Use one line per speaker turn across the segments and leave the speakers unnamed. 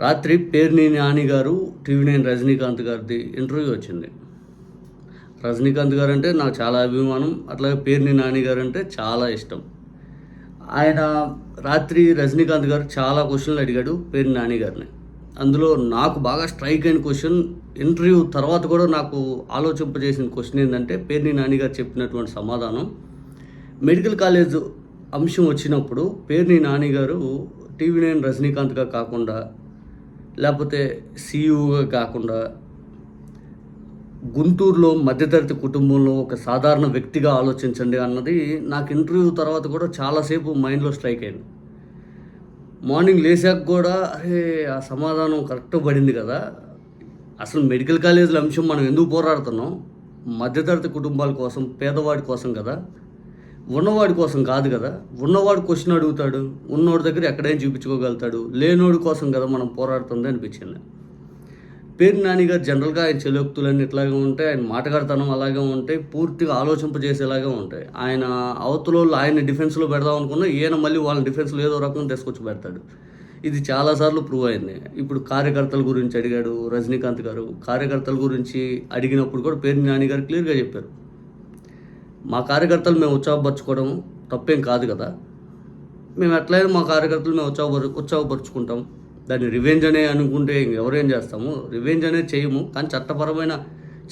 రాత్రి పేర్ని నాని గారు TV nine Rajinikanth గారిది ఇంటర్వ్యూ వచ్చింది. రజనీకాంత్ గారు అంటే నాకు చాలా అభిమానం అట్లాగే పేర్ని నాని గారు అంటే చాలా ఇష్టం. ఆయన రాత్రి రజనీకాంత్ గారు చాలా క్వశ్చన్లు అడిగాడు పేర్ని నాని గారిని. అందులో నాకు బాగా స్ట్రైక్ అయిన క్వశ్చన్ ఇంటర్వ్యూ తర్వాత కూడా నాకు ఆలోచింపజేసిన క్వశ్చన్ ఏంటంటే పేర్ని నాని గారు చెప్పినటువంటి సమాధానం. మెడికల్ కాలేజ్ అంశం వచ్చినప్పుడు పేర్ని నాని గారు టీవీ నైన్ రజనీకాంత్గా కాకుండా లేకపోతే సీఈఓగా కాకుండా గుంటూరులో మధ్యతరగతి కుటుంబంలో ఒక సాధారణ వ్యక్తిగా ఆలోచించండి అన్నది నాకు ఇంటర్వ్యూ తర్వాత కూడా చాలాసేపు మైండ్లో స్ట్రైక్ అయింది. మార్నింగ్ లేచాక కూడా అరే ఆ సమాధానం కరెక్ట్ పడింది కదా. అసలు మెడికల్ కాలేజీల అంశం మనం ఎందుకు పోరాడుతున్నాం? మధ్యతరగతి కుటుంబాల కోసం పేదవాడి కోసం కదా. ఉన్నవాడి కోసం కాదు కదా. ఉన్నవాడు క్వశ్చన్ అడుగుతాడు. ఉన్నోడి దగ్గర ఎక్కడైనా చూపించుకోగలుగుతాడు. లేనోడి కోసం కదా మనం పోరాడుతుంది అనిపించింది. పేరు నాని గారు జనరల్గా ఆయన చెలోక్తులన్నీ ఇట్లాగే ఉంటాయి. ఆయన మాటగాడతనం అలాగే ఉంటాయి. పూర్తిగా ఆలోచింపజేసేలాగా ఉంటాయి. ఆయన అవతలలో ఆయన డిఫెన్స్లో పెడదాం అనుకున్నా ఈయన మళ్ళీ వాళ్ళ డిఫెన్స్లో ఏదో రకం తీసుకొచ్చి పెడతాడు. ఇది చాలాసార్లు ప్రూవ్ అయింది. ఇప్పుడు కార్యకర్తల గురించి అడిగాడు రజనీకాంత్ గారు. కార్యకర్తల గురించి అడిగినప్పుడు కూడా పేరు నాని గారు క్లియర్గా చెప్పారు. మా కార్యకర్తలు మేము ఉత్సాహపరచుకోవడం తప్పేం కాదు కదా. మేము ఎట్లయినా మా కార్యకర్తలు మేము ఉత్సాహపరు ఉత్సాహపరుచుకుంటాం. దాన్ని రివెంజ్ అనే అనుకుంటే ఇంక ఎవరేం చేస్తాము? రివెంజ్ అనేది చేయము. కానీ చట్టపరమైన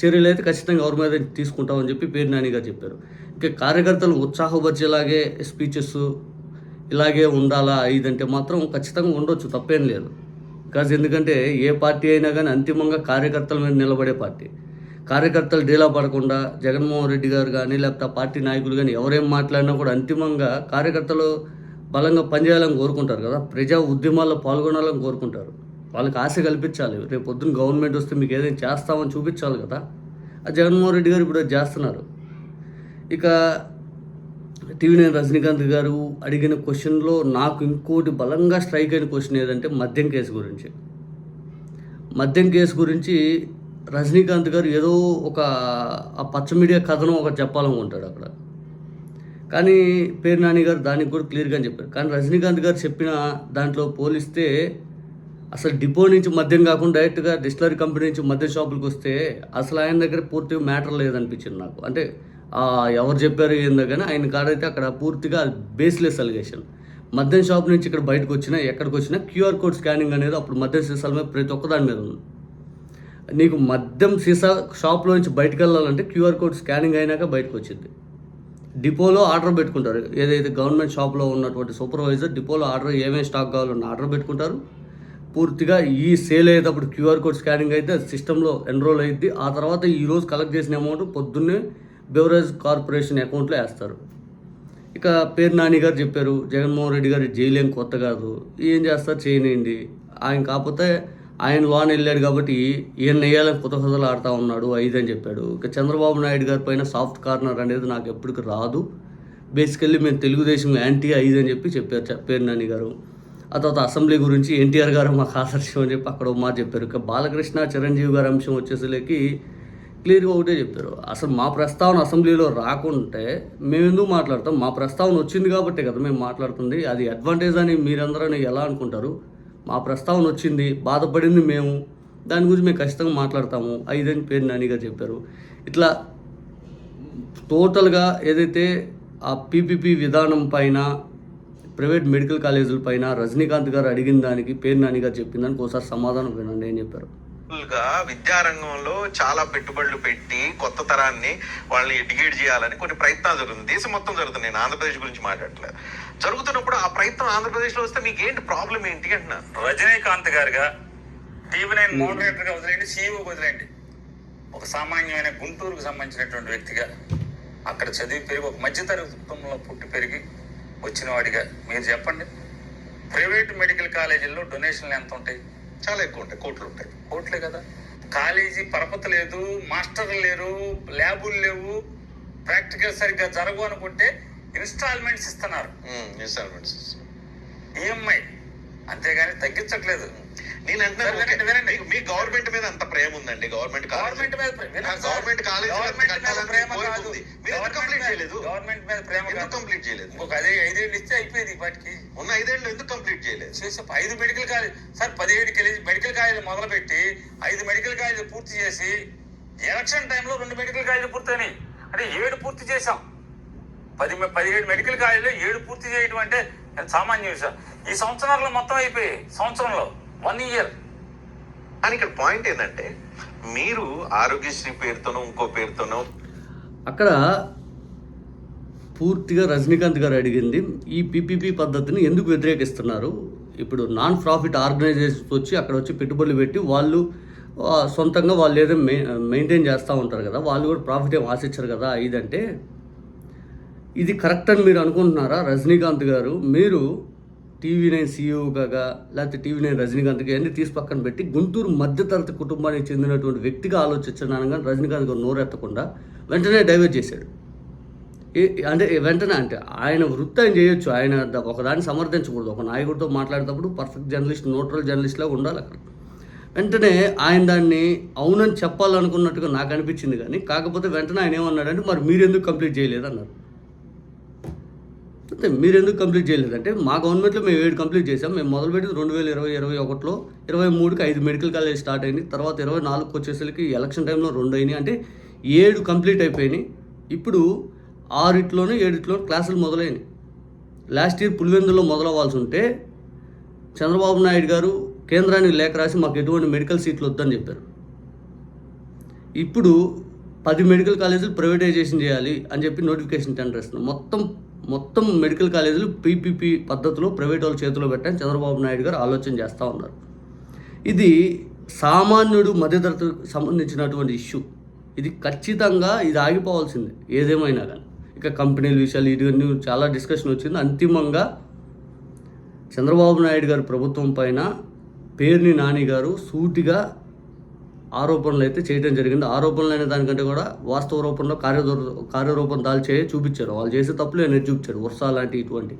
చర్యలు అయితే ఖచ్చితంగా ఎవరి మీద తీసుకుంటామని చెప్పి పేరు నాని గారు చెప్పారు. ఇంకా కార్యకర్తలు ఉత్సాహపరిచేలాగే స్పీచెస్ ఇలాగే ఉండాలా? ఇదంటే మాత్రం ఖచ్చితంగా ఉండొచ్చు. తప్పేం లేదు. బికాజ్ ఎందుకంటే ఏ పార్టీ అయినా కానీ అంతిమంగా కార్యకర్తల మీద నిలబడే పార్టీ. కార్యకర్తలు డీలా పడకుండా జగన్మోహన్ రెడ్డి గారు కానీ లేకపోతే పార్టీ నాయకులు కానీ ఎవరేం మాట్లాడినా కూడా అంతిమంగా కార్యకర్తలు బలంగా పనిచేయాలని కోరుకుంటారు కదా. ప్రజా ఉద్యమాల్లో పాల్గొనాలని కోరుకుంటారు. వాళ్ళకి ఆశ కల్పించాలి. రేపు పొద్దున్న గవర్నమెంట్ వస్తే మీకు ఏదైనా చేస్తామని చూపించాలి కదా. ఆ జగన్మోహన్ రెడ్డి గారు ఇప్పుడు చేస్తున్నారు. ఇక టీవీ నైన్ రజనీకాంత్ గారు అడిగిన క్వశ్చన్లో నాకు ఇంకోటి బలంగా స్ట్రైక్ అయిన క్వశ్చన్ ఏదంటే మద్యం కేసు గురించి. మద్యం కేసు గురించి రజనీకాంత్ గారు ఏదో ఒక ఆ పచ్చ మీడియా కథనం ఒకటి చెప్పాలనుకుంటాడు అక్కడ. కానీ పేరు నాని గారు దానికి కూడా క్లియర్గా చెప్పారు. కానీ రజనీకాంత్ గారు చెప్పిన దాంట్లో పోలిస్తే అసలు డిపో నుంచి మద్యం కాకుండా డైరెక్ట్గా డిస్టిలరీ కంపెనీ నుంచి మద్యం షాపులకు వస్తే అసలు ఆయన దగ్గర పూర్తిగా మ్యాటర్ లేదనిపించింది నాకు. అంటే ఎవరు చెప్పారు ఏందో కానీ ఆయన కాడైతే అక్కడ పూర్తిగా బేస్లెస్ అలిగేషన్ మద్యం షాప్ నుంచి ఇక్కడ బయటకు వచ్చినా ఎక్కడికి వచ్చినా క్యూఆర్ కోడ్ స్కానింగ్ అనేది అప్పుడు మద్యం సీసాల మీద ప్రతి ఒక్క దాని మీద ఉంది. నీకు మద్యం సీసా షాప్లో నుంచి బయటకు వెళ్ళాలంటే క్యూఆర్ కోడ్ స్కానింగ్ అయినాక బయటకు వచ్చింది. డిపోలో ఆర్డర్ పెట్టుకుంటారు. ఏదైతే గవర్నమెంట్ షాప్లో ఉన్నటువంటి సూపర్వైజర్ డిపోలో ఆర్డర్ ఏమేమి స్టాక్ కావాలన్న ఆర్డర్ పెట్టుకుంటారు. పూర్తిగా ఈ సేల్ అయ్యేటప్పుడు క్యూఆర్ కోడ్ స్కానింగ్ అయితే సిస్టంలో ఎన్రోల్ అయ్యింది ఆ తర్వాత ఈ రోజు కలెక్ట్ చేసిన అమౌంట్ పొద్దున్నే బెవరేజ్ కార్పొరేషన్ అకౌంట్లో వేస్తారు. ఇక పేరు నాని గారు చెప్పారు జగన్మోహన్ రెడ్డి గారు జైలు ఏం కొత్త కాదు. ఏం చేస్తారు? చేయనియండి. ఆయన కాకపోతే ఆయన లోన్ వెళ్ళాడు కాబట్టి ఈయన నెయ్యాలని కొత్త ఆడుతూ ఉన్నాడు ఐదు అని చెప్పాడు. ఇక చంద్రబాబు నాయుడు గారి పైన సాఫ్ట్ కార్నర్ అనేది నాకు ఎప్పటికి రాదు. బేసికల్లీ మేము తెలుగుదేశం యాంటీ ఐదు అని చెప్పి చెప్పారు చెప్పారు నాని గారు. ఆ తర్వాత అసెంబ్లీ గురించి ఎన్టీఆర్ గారు మాకు ఆదర్శం అని చెప్పి అక్కడ మా మాట చెప్పారు. ఇక బాలకృష్ణ చిరంజీవి గారి అంశం వచ్చేసరికి క్లియర్గా ఒకటే చెప్పారు. అసలు మా ప్రస్తావన అసెంబ్లీలో రాకుంటే మేము ఎందుకు మాట్లాడతాం? మా ప్రస్తావన వచ్చింది కాబట్టే కదా మేము మాట్లాడుతుంది. అది అడ్వాంటేజ్ అని మీరందరూ ఎలా అనుకుంటారు? మా ప్రస్తావన వచ్చింది బాధపడింది మేము. దాని గురించి మేము ఖచ్చితంగా మాట్లాడతాము. ఐదని పేరు నానిగా చెప్పారు. ఇట్లా టోటల్గా ఏదైతే ఆ పీపీపీ విధానం పైన ప్రైవేట్ మెడికల్ కాలేజీల పైన రజనీకాంత్ గారు అడిగిన దానికి పేరు నానిగా చెప్పిన దానికి ఒకసారి సమాధానం వినండి ఏం చెప్పారు.
గా విద్యారంగంలో చాలా పెట్టుబడులు పెట్టి కొత్త తరాన్ని వాళ్ళని ఎడ్యుకేట్ చేయాలని కొన్ని ప్రయత్నాలు జరుగుతుంది దేశం మొత్తం జరుగుతుంది నేను ఆంధ్రప్రదేశ్ గురించి మాట్లాడట్లేదు. జరుగుతున్నప్పుడు ఆ ప్రయత్నం ఆంధ్రప్రదేశ్లో వస్తే మీకు ఏంటి ప్రాబ్లం ఏంటి అంటున్నా
రజనీకాంత్ గారుగా టీవీ నైన్ మోడరేటర్గా వదిలేండి సీఈఓ వదిలేండి ఒక సామాన్యమైన గుంటూరుకు సంబంధించినటువంటి వ్యక్తిగా అక్కడ చదివి పెరిగి ఒక మధ్యతరగతి కుటుంబంలో పుట్టి పెరిగి వచ్చిన వాడిగా మీరు చెప్పండి. ప్రైవేట్ మెడికల్ కాలేజీల్లో డొనేషన్లు ఎంత ఉంటాయి?
చాలా ఎక్కువ ఉంటాయి కోట్లు ఉంటాయి.
కోట్లే కదా. కాలేజీ పరపతి లేదు మాస్టర్లు లేరు ల్యాబులు లేవు ప్రాక్టికల్ సరిగ్గా జరగవు అనుకుంటే ఇన్స్టాల్మెంట్స్ ఇస్తున్నారు.
ఇన్స్టాల్మెంట్స్
ఈఎంఐ అంతేగాని తగ్గించట్లేదు.
నేను అంటున్నాను మీ గవర్నమెంట్ మీద అంత ప్రేమ ఉందండి. గవర్నమెంట్
గవర్నమెంట్ మీద.
గవర్నమెంట్ కాలేజ్
గవర్నమెంట్ మీద ప్రేమ కాదు.
కంప్లీట్ చేయలేదు?
గవర్నమెంట్ మీద ప్రేమ
ఎందుకు. కంప్లీట్ చేయలేదు?
ఇంకొక అదే ఐదేళ్ళు ఇస్తే అయిపోయింది ఇప్పటికి.
ఉన్న ఐదేళ్ళు ఎందుకు కంప్లీట్ చేయలేదు?
చేసే ఐదు మెడికల్ కాలేజ్ సార్ పదిహేడు కాలేజ్ మెడికల్ కాలేజీలు మొదలుపెట్టి ఐదు మెడికల్ కాలేజీలు పూర్తి చేసి ఎలక్షన్ టైంలో రెండు మెడికల్ కాలేజీలు పూర్తయినాయి. అంటే ఏడు పూర్తి చేశాం. పది మె- పదిహేడు మెడికల్ కాలేజీలు ఏడు పూర్తి చేయడం అంటే సామాన్య విషయం ఈ సంవత్సరాల్లో మొత్తం అయిపోయాయి సంవత్సరంలో. వన్ ఇయర్
అని ఇక్కడ పాయింట్ ఏంటంటే మీరు ఆరోగ్యశ్రీ పేరుతోనో ఇంకో పేరుతోనో
అక్కడ పూర్తిగా రజనీకాంత్ గారు అడిగింది ఈ పీపీపీ పద్ధతిని ఎందుకు వ్యతిరేకిస్తున్నారు? ఇప్పుడు నాన్ ప్రాఫిట్ ఆర్గనైజేషన్స్ వచ్చి అక్కడ వచ్చి పెట్టుబడులు పెట్టి వాళ్ళు సొంతంగా వాళ్ళు ఏదో మెయి మెయింటైన్ చేస్తూ ఉంటారు కదా వాళ్ళు కూడా ప్రాఫిట్ ఏం ఆశించరు కదా ఇదంటే ఇది కరెక్ట్ అని మీరు అనుకుంటున్నారా? రజనీకాంత్ గారు మీరు టీవీ నైన్ సీఈఓగా లేకపోతే టీవీ నైన్ రజనీకాంత్కి అన్ని తీసి పక్కన పెట్టి గుంటూరు మధ్యతరగతి కుటుంబానికి చెందినటువంటి వ్యక్తిగా ఆలోచించడానికి కానీ రజనీకాంత్ గారు నోరెత్తకుండా వెంటనే డైవర్ట్ చేశాడు. ఏ- అంటే వెంటనే అంటే ఆయన వృత్తి ఆయన చేయొచ్చు. ఆయన ఒకదాన్ని సమర్థించకూడదు. ఒక నాయకుడితో మాట్లాడేటప్పుడు పర్ఫెక్ట్ జర్నలిస్ట్ న్యూట్రల్ జర్నలిస్ట్లా ఉండాలి అక్కడ. వెంటనే ఆయన దాన్ని అవునని చెప్పాలనుకున్నట్టుగా నాకు అనిపించింది కానీ కాకపోతే వెంటనే ఆయన ఏమన్నాడంటే మరి మీరు ఎందుకు కంప్లీట్ చేయలేదు? అన్నారు. అంతే మీరు ఎందుకు కంప్లీట్ చేయలేదంటే మా గవర్నమెంట్లో మేము ఏడు కంప్లీట్ చేసాం మేము మొదలుపెట్టింది రెండు వేల ఇరవై ఇరవై ఒకటిలో ఇరవై మూడుకి ఐదు మెడికల్ కాలేజ్ స్టార్ట్ అయింది తర్వాత ఇరవై నాలుగుకి వచ్చేసరికి ఎలక్షన్ టైంలో రెండు అయినాయి. అంటే ఏడు కంప్లీట్ అయిపోయినాయి. ఇప్పుడు ఆరిట్లోనూ ఏడిట్లోనూ క్లాసులు మొదలైనవి లాస్ట్ ఇయర్ పులివెందులో మొదలవ్వాల్సి ఉంటే చంద్రబాబు నాయుడు గారు కేంద్రానికి లేఖ రాసి మాకు ఎటువంటి మెడికల్ సీట్లు వద్దని చెప్పారు. ఇప్పుడు పది మెడికల్ కాలేజీలు ప్రైవేటైజేషన్ చేయాలి అని చెప్పి నోటిఫికేషన్ టెండర్ ఇస్తున్నాం మొత్తం మొత్తం మెడికల్ కాలేజీలు పీపీపీ పద్ధతిలో ప్రైవేట్ వాళ్ళ చేతిలో పెట్టని చంద్రబాబు నాయుడు గారు ఆలోచన చేస్తూ ఉన్నారు. ఇది సామాన్యుడు మధ్యతరగతికి సంబంధించినటువంటి ఇష్యూ. ఇది ఖచ్చితంగా ఇది ఆగిపోవాల్సిందే ఏదేమైనా కానీ. ఇక కంపెనీల విషయాలు ఇవన్నీ చాలా డిస్కషన్ వచ్చింది. అంతిమంగా చంద్రబాబు నాయుడు గారి ప్రభుత్వం పైన పేర్ని నాని గారు సూటిగా ఆరోపణలు అయితే చేయడం జరిగింది. ఆరోపణలు అనే దానికంటే కూడా వాస్తవ రూపంలో కార్యదూర కార్యరూపం దాల్చే చూపించారు. వాళ్ళు చేసే తప్పులు అనేది చూపించారు వర్షాలు లాంటి ఇటువంటి